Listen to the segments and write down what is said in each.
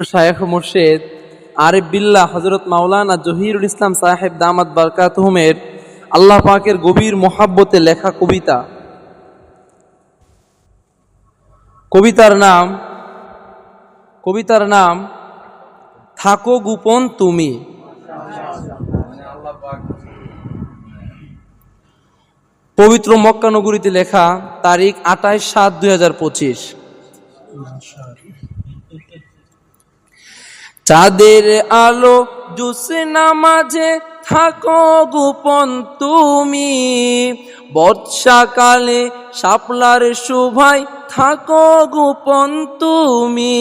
শায়েখ মুর্শেদ, আরিফ বিল্লাহ হজরত মাওলানা জহিরুল ইসলাম সাহেব দামাত বারকাতহুমের আল্লাহ পাকের গভীর মোহাব্বতে লেখা কবিতা। কবিতার নাম কবিতার নাম, থাকো গোপন তুমি। পবিত্র মক্কা নগরীতে লেখা তারিখ আঠাইশ সাত দুই হাজার পঁচিশ। চাঁদের আলো জোসনা মাঝে থাকো গোপন তুমি। বর্ষাকালে শাপলার শোভায় থাকো গোপন তুমি।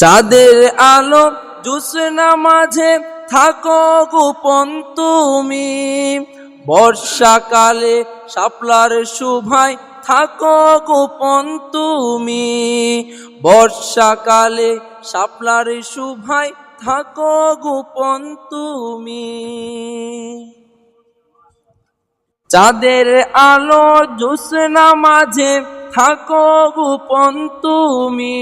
চাঁদের আলো জোসনা মাঝে থাকো গোপন তুমি। বর্ষাকালে শাপলার শোভায় থাকো গোপন তুমি। বর্ষাকালে শাপলার শোভায় থাকো গোপন তুমি। চাঁদের আলো জোসনা মাঝে থাকো গোপন তুমি।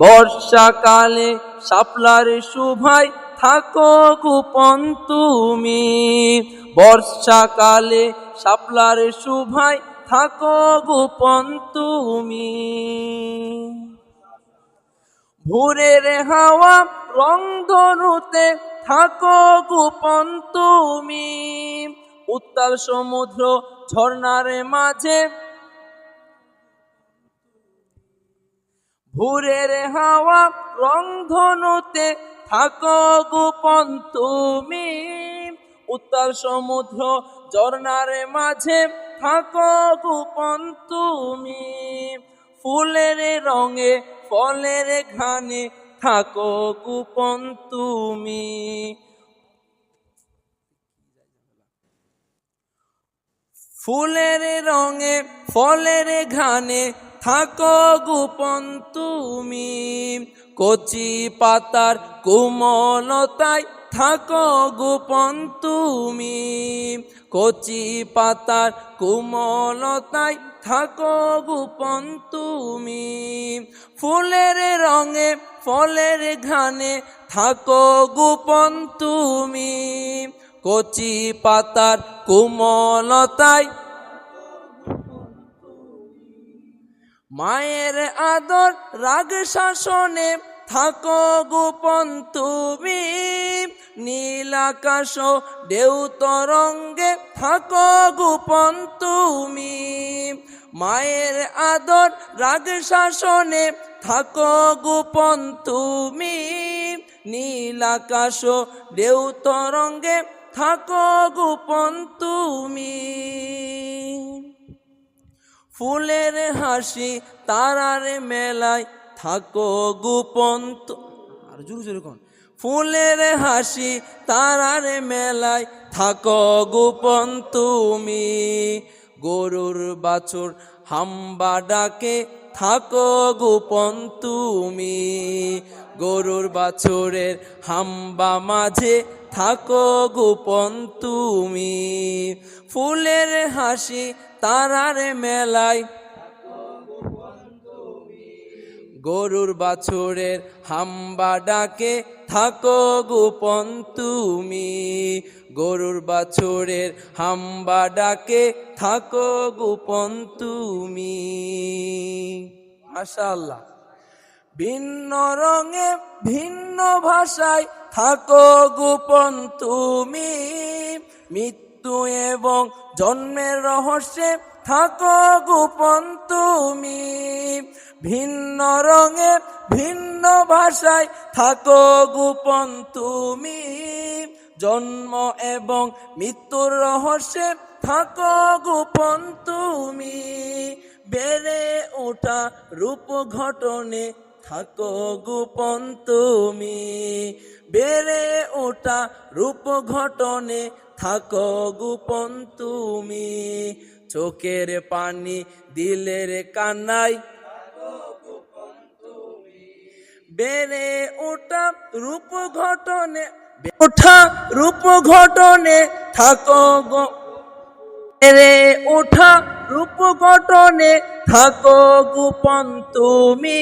বর্ষাকালে শাপলার শোভায় থাকো গোপন তুমি। বর্ষাকালে শাপলার শোভায় থাকো গোপন তুমি। ভোরের হাওয়া রং ধনুতে থাকো গোপন তুমি। উত্তাল সমুদ্র ঝর্ণার মাঝে। ভোরের হাওয়া রং ধনুতে থাকো গোপন তুমি। উত্তাল সমুদ্র ঝর্ণার মাঝে। থাকো গোপন তুমি। ফুলের রঙে, ফলের ঘানে থাকো গোপন তুমি। ফুলের রঙে, ফলের ঘানে থাকো গোপন তুমি। কচি পাতার কোমলতায় থাকো গোপন তুমি। কচি পাতার কোমলতায় থাকো গোপন তুমি। ফুলের রঙে, ফলের ঘানে থাকো গোপন তুমি। কচি পাতার কোমলতায় মায়ের আদর রাগ শাসনে থাকো গোপন তুমি নীল আকাশ ঢেউ তরঙ্গে থাকো গোপন তুমি, মায়ের আদর রাগ শাসনে থাকো গোপন তুমি নীল আকাশ ঢেউ তরঙ্গে থাকো গোপন তুমি। ফুলের হাসি তারার মেলায় থাকো গোপন আর জোরে জোরে কোন। ফুলের হাসি তারার মেলায় থাকো গোপন তুমি। গরুর বাছুর হাম্বা ডাকে, থাকো গোপন তুমি। গরুর বাছুরের হাম্বা মাঝে, থাকো গোপন তুমি। ফুলের হাসি তারার মেলায় গরুর বাছুরের হাম্বা ডাকে, থাকো গোপন তুমি। গরুর বাছুরের হাম্বা ডাকে, থাকো গোপন তুমি। মাশাআল্লাহ। ভিন্ন রঙে, ভিন্ন ভাষায়, থাকো গোপন তুমি। মৃত্যু এবং জন্মের রহস্যে থাকো গোপন তুমি। ভিন্ন রঙে, ভিন্ন ভাষায় থাকো গোপন তুমি। জন্ম এবং মৃত্যুর রহস্যে থাকো গোপন তুমি। বেড়ে ওঠা রূপ ঘটনে থাকো গোপন তুমি। বেড়ে ওঠা রূপ ঘটনে থাকো গোপন তুমি। চোখের পানি দিলের কান্নাই বেড়ে ওঠা রূপ ঘটনে ওঠা রূপ ঘটনে থাকো গো। রে ওঠা রূপ ঘটনে থাকো গোপন তুমি।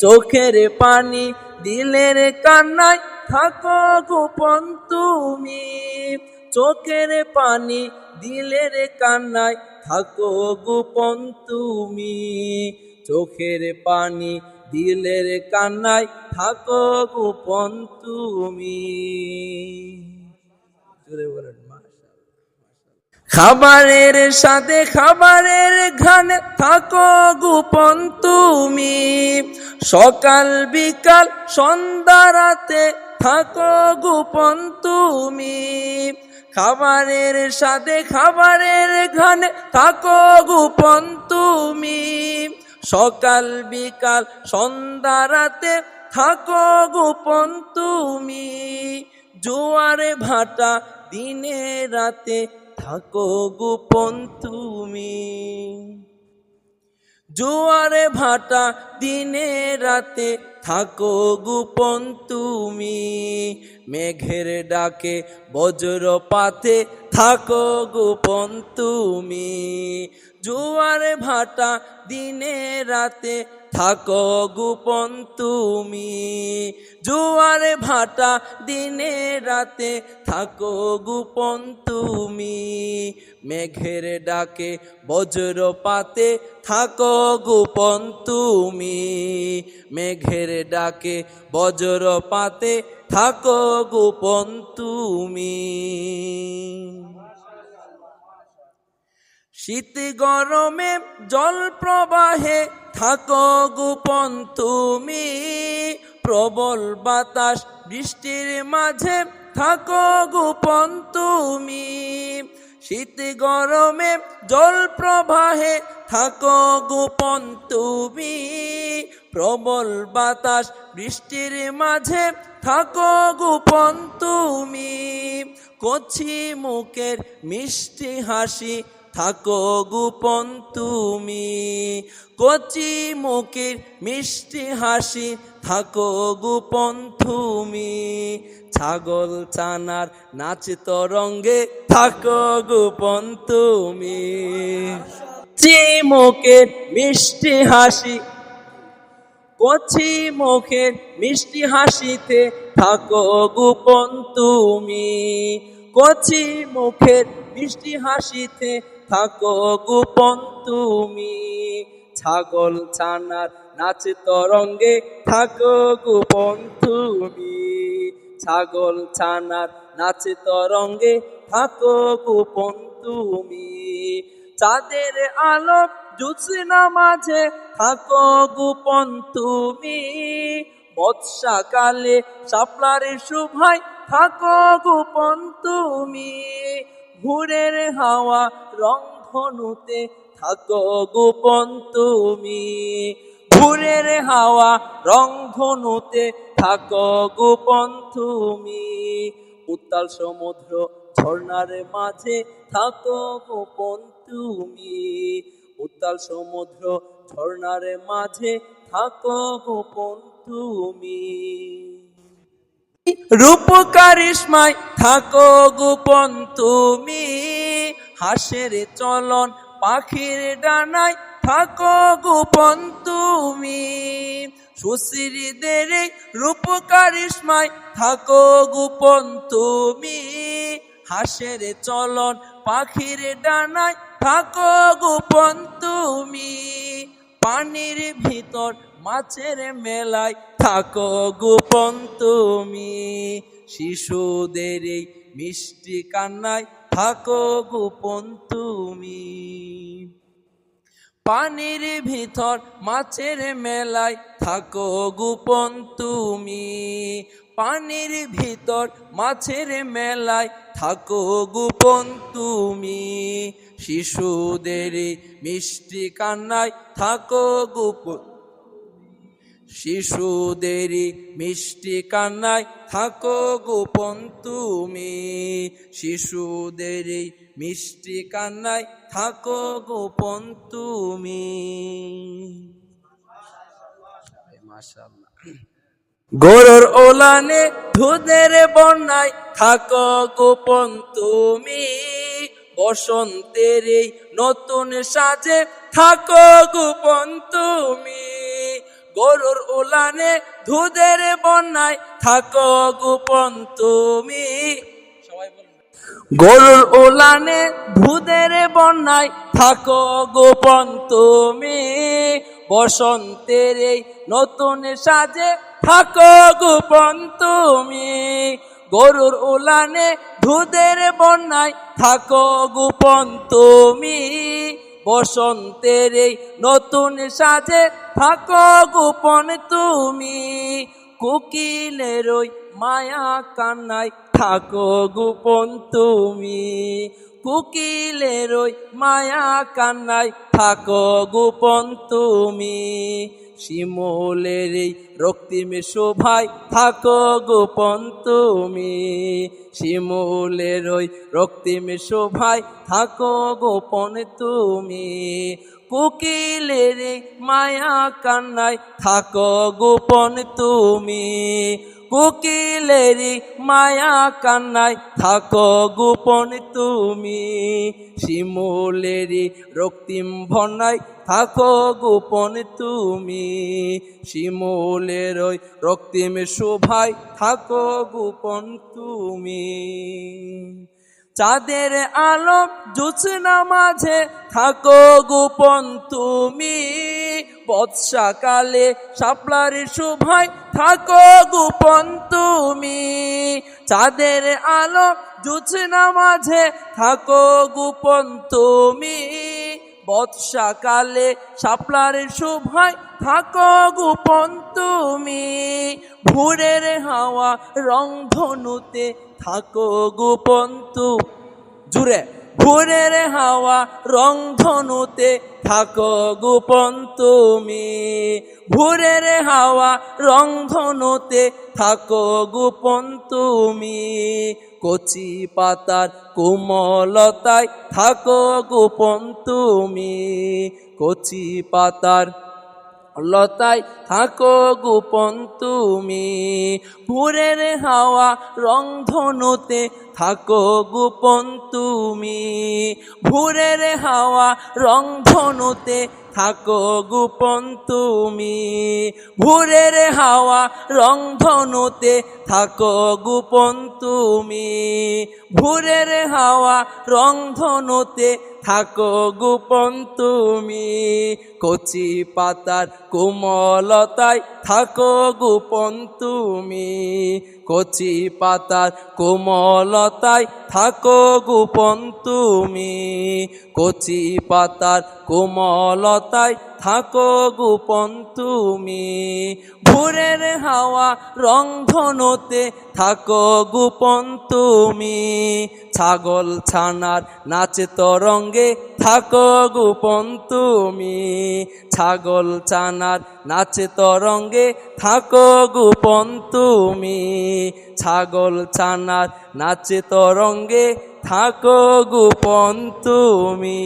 চোখের পানি দিলের কান্নায় থাকো গোপন তুমি। চোখের পানি দিলের কান্নায়, থাকো গোপন তুমি। চোখের পানি দিলের কান্নায়, থাকো গোপন তুমি। খাবারের সাথে খাবারের ঘানে থাকো গোপন তুমি। সকাল বিকাল, সন্ধ্যা রাতে, থাকো গোপন তুমি। খাবারের সাথে খাবারের ঘানে থাকো গোপন তুমি। সকাল, বিকাল, সন্ধ্যা, রাতে থাকো গোপন তুমি। জোয়ারে, ভাটা, দিনে, রাতে থাকো গোপন তুমি। জোয়ারে, ভাটা, দিনে, রাতে থাকো গোপন তুমি। মেঘের ডাকে বজ্রপাতে থাকো গোপন তুমি। জোয়ারে ভাটা দিনে রাতে থাকো গোপন তুমি। জোয়ারে ভাটা দিনে রাতে থাকো গোপন তুমি। মেঘের ডাকে বজ্রপাতে থাকো গোপন তুমি। মেঘের ডাকে বজ্রপাতে থাকো গোপন তুমি। শীত গরমে জল প্রবাহে থাকো গোপন তুমি। প্রবল বাতাস বৃষ্টির মাঝে থাকো গোপন তুমি। শীত গরমে জল প্রবাহে থাকো গোপন তুমি। প্রবল বাতাস বৃষ্টির মাঝে থাকো গোপন তুমি। কচি মুখের মিষ্টি হাসি থাকো গোপন তুমি। কচি মুখের মিষ্টি হাসি, থাকো গোপন তুমি। ছাগল চানার নাচ তরঙ্গে থাকো গোপন তুমি। চিমুকের মিষ্টি হাসি, কচি মুখের মিষ্টি হাসিতে থাকো গোপন তুমি। কচি মুখের মিষ্টি হাসিতে থাকো গোপন তুমি। ছাগল, ছানার নাচ তরঙ্গে থাকো গোপন তুমি। ছাগল, ছানার নাচ তরঙ্গে থাকো গোপন তুমি। চাঁদের আলো জুৎসনা মাঝে থাকো গোপন তুমি। বৎসাকালে সাপলারে শুভাই থাকো গোপন তুমি। ভোরের হাওয়া রং ধনুতে থাকো গোপন তুমি। ভোরের হাওয়া রং ধনুতে থাকো গোপন তুমি। উত্তাল সমুদ্র ঝর্ণার মাঝে থাকো গোপন তুমি। উত্তাল সমুদ্র ঝর্ণার মাঝে থাকো গোপন তুমি। রূপ কারিশ্মায় থাকো গোপন তুমি। হাসের চলন পাখির ডানায় থাকো গোপন তুমি। সুশ্রীদের রূপ কারিশ্মায় থাকো গোপন তুমি। হাসের চলন পাখির ডানায় থাকো গোপন তুমি। পানির ভিতর মাছের মেলায় থাকো গোপন তুমি। শিশুদের এই মিষ্টি কান্নায় থাকো গোপন তুমি। পানির ভিতর মাছের মেলায় থাকো গোপন তুমি। পানির ভিতর মাছের মেলায় থাকো গোপন তুমি। শিশুদের মিষ্টি কান্নায় থাকো গোপন শিশুদের মিষ্টি কান্নায় থাকো গোপন তুমি। শিশুদের মিষ্টি কান্নায় থাকো গোপন তুমি। গরুর ওলানে ধুদের বন্যায় থাকো গোপন তুমি। বসন্তের নতুন সাজে থাকো গোপন তুমি। গরুর উলানে ধুদের বন্যায় থাকো গোপন তুমি। গরুর ওলানে ধুদের বন্যায় থাকো গোপন তুমি। বসন্তের এই নতুন সাজে থাকো গোপন তুমি। গরুর ওলানে ধুদের বন্যায় থাকো গোপন তুমি। বসন্তের এই নতুন সাজে থাকো গোপন তুমি। কোকিলের ওই মায়া কান্নায় থাকো গোপন তুমি। কোকিলের ওই মায়া কান্নায় থাকো গোপন তুমি। শিমলের এই রক্তিমে শোভায় থাকো গোপন তুমি। শিমলের ওই রক্তিমে শোভায় থাকো গোপন তুমি। কোকিলের মায়া কান্নায় থাকো গোপন তুমি। কোকিলেরি মায়া কান্নাই থাকো গোপন তুমি। শিমুলেরি রক্তিম ভনাই থাকো গোপন তুমি। শিমুলের ওই রক্তিম শোভায় থাকো গোপন তুমি। চাঁদের আলো জোছনা মাঝে থাকো গোপন তুমি। বৎসাকালে শাপলার শোভায় থাকো গোপন তুমি। চাঁদের আলো জোছনা মাঝে থাকো গোপন তুমি। বৎসাকালে শাপলার শোভায় থাকো গোপন তুমি। ভোরের হাওয়া রংধনুতে থাকো গোপন তু। জুড়ে, ভোরের হাওয়া রংধনুতে থাকো গোপন তুমি। ভোরের হাওয়া রংধনুতে থাকো গোপন তুমি। কচি পাতার কোমলতায় থাকো গোপন তুমি। কচি পাতার লতায় থাকো গোপন তুমি। পুরের হাওয়া রংধনুতে থাকো গোপন তুমি। ভোরের হাওয়া রংধনুতে থাকো গোপন তুমি। ভোরের হাওয়া রংধনুতে থাকো গোপন তুমি। ভোরের হাওয়া রংধনুতে থাকো গোপন তুমি, কচি পাতার কোমলতায় থাকো গোপন তুমি, কচি পাতার কোমলতায় থাকো গোপন তুমি, কচি পাতার কোমলতায় থাকো গোপন তুমি। ভোরের হাওয়া রংধনুতে থাকো গোপন তুমি। ছাগল ছানার নাচে তরঙ্গে থাকো গোপন তুমি। ছাগল ছানার নাচে তরঙ্গে থাকো গোপন তুমি। ছাগল ছানার নাচে তরঙ্গে থাকো গোপন তুমি।